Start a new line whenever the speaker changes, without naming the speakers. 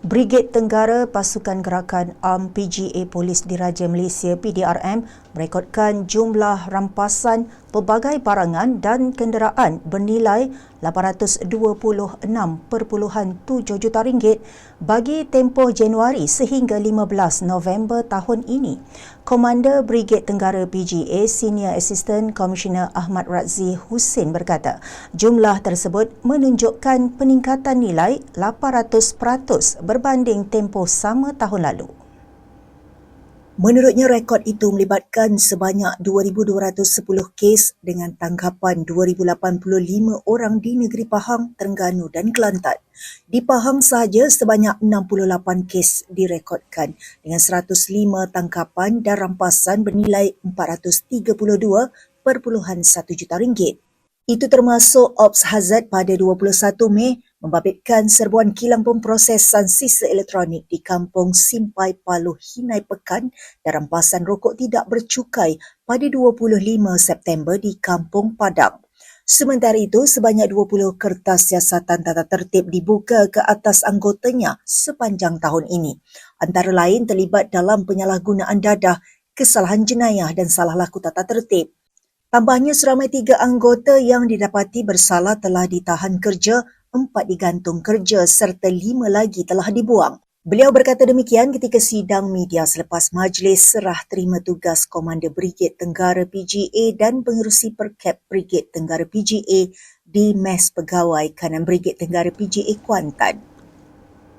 Brigade Tenggara Pasukan Gerakan PGA Polis Diraja Malaysia PDRM merekodkan jumlah rampasan pelbagai barangan dan kenderaan bernilai 826.7 juta ringgit bagi tempoh Januari sehingga 15 November tahun ini. Komander Brigade Tenggara PGA Senior Assistant Commissioner Ahmad Razzi Hussein berkata, jumlah tersebut menunjukkan peningkatan nilai 800% berbanding tempoh sama tahun lalu.
Menurutnya, rekod itu melibatkan sebanyak 2,210 kes dengan tangkapan 2,085 orang di negeri Pahang, Terengganu dan Kelantan. Di Pahang sahaja sebanyak 68 kes direkodkan dengan 105 tangkapan dan rampasan bernilai 432.1 juta ringgit. Itu termasuk Ops Hazard pada 21 Mei membabitkan serbuan kilang pemprosesan sisa elektronik di kampung Simpai Paluh Hinai Pekan dan rampasan rokok tidak bercukai pada 25 September di Kampung Padang. Sementara itu, sebanyak 20 kertas siasatan tata tertib dibuka ke atas anggotanya sepanjang tahun ini. Antara lain terlibat dalam penyalahgunaan dadah, kesalahan jenayah dan salah laku tata tertib. Tambahnya seramai tiga anggota yang didapati bersalah telah ditahan kerja, empat digantung kerja serta lima lagi telah dibuang. Beliau berkata demikian ketika sidang media selepas majlis serah terima tugas Komander Brigade Tenggara PGA dan pengerusi Perkap Brigade Tenggara PGA di Mes Pegawai Kanan Brigade Tenggara PGA Kuantan.